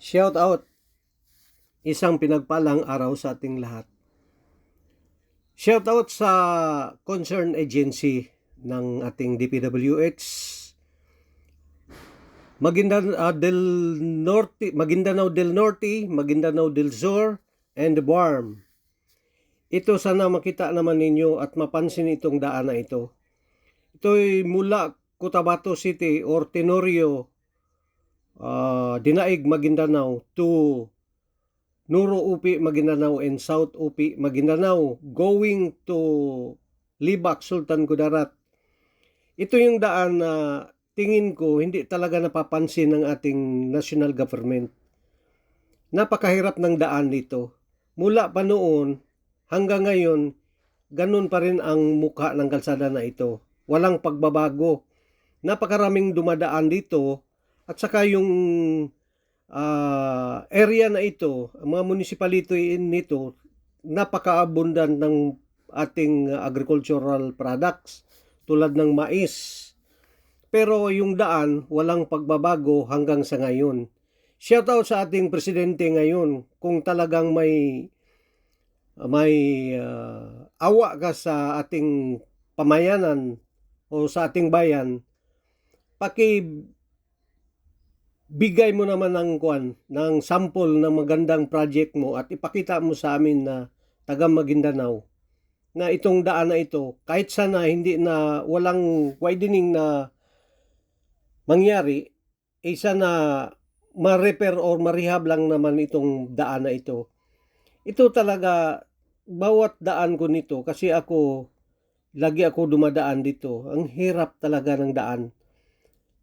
Shout out. Isang pinagpalang araw sa ating lahat. Shout out sa concern agency ng ating DPWH. Maguindanao ah, del Norte, Maguindanao del Norte, Maguindanao del Sur, and Barm. Ito sana makita naman ninyo at mapansin itong daan na ito. Ito'y mula Cotabato City or Tenorio, uh, Dinaig, Maguindanao to Nuro Upi, Maguindanao and South Upi, Maguindanao going to Libak, Sultan Kudarat. Ito yung daan na tingin ko hindi talaga napapansin ng ating national government. Napakahirap ng daan dito. Mula pa noon hanggang ngayon, ganun pa rin ang mukha ng kalsada na ito. Walang pagbabago. Napakaraming dumadaan dito at saka yung ah, area na ito, ang mga municipality nito, napaka-abundant ng ating agricultural products tulad ng mais. Pero yung daan, walang pagbabago hanggang sa ngayon. Shoutout sa ating presidente ngayon kung talagang may may ah, awa ka sa ating pamayanan o sa ating bayan, paki bigay mo naman ng kwan, ng sample ng magandang project mo at ipakita mo sa amin na taga Maguindanao na itong daan na ito kahit sana hindi na walang widening na mangyari eh sana ma-repair or ma-rehab lang naman itong daan na ito. Ito talaga bawat daan ko nito kasi ako lagi ako dumadaan dito. Ang hirap talaga ng daan.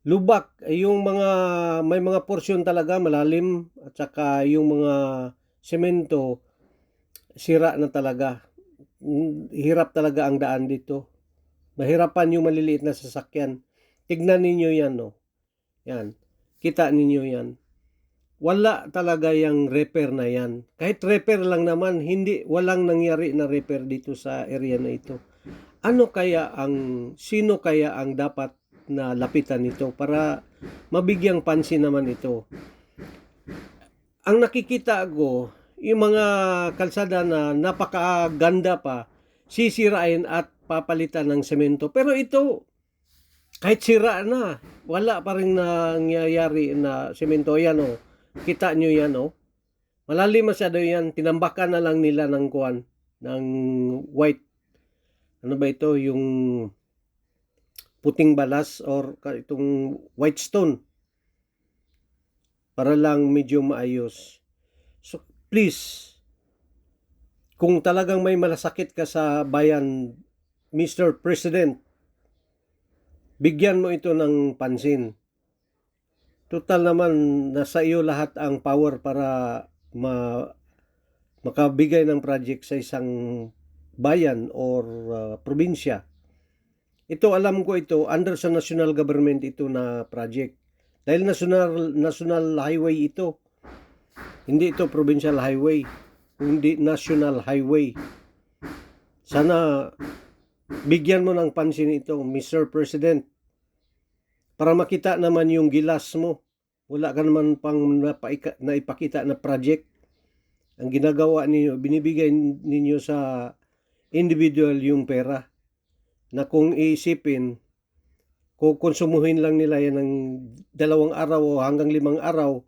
Lubak, yung mga may mga porsyon talaga malalim at saka yung mga semento sira na talaga. Hirap talaga ang daan dito. Mahirapan yung maliliit na sasakyan. Tignan ninyo yan, no. Yan. Kita ninyo yan. Wala talaga yung repair na yan. Kahit repair lang naman, hindi, walang nangyari na repair dito sa area na ito. Ano kaya ang, sino kaya ang dapat na lapitan nito para mabigyang pansin naman ito? Ang nakikita ko, yung mga kalsada na napakaganda pa, sisirain at papalitan ng semento. Pero ito, kahit sira na, wala pa rin nangyayari na semento. Yan o, kita nyo yan o. Malalim masyado yan, tinambakan na lang nila ng kuan, ng white. Ano ba ito? Yung puting balas or itong white stone. Para lang medyo maayos. So, please, kung talagang may malasakit ka sa bayan, Mr. President, bigyan mo ito ng pansin. Total naman, nasa iyo lahat ang power para ma makabigay ng project sa isang bayan or uh, probinsya. Ito alam ko ito under sa national government ito na project. Dahil national national highway ito. Hindi ito provincial highway, kundi national highway. Sana bigyan mo ng pansin ito, Mr. President. Para makita naman yung gilas mo. Wala ka naman pang napaika, naipakita na project. Ang ginagawa ninyo, binibigay ninyo sa individual yung pera na kung iisipin, kung konsumuhin lang nila yan ng dalawang araw o hanggang limang araw,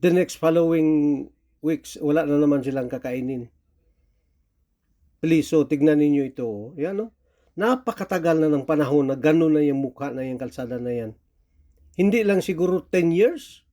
the next following weeks, wala na naman silang kakainin. Please, so tignan ninyo ito. oh. Yan, no? Napakatagal na ng panahon na gano'n na yung mukha na yung kalsada na yan. Hindi lang siguro 10 years.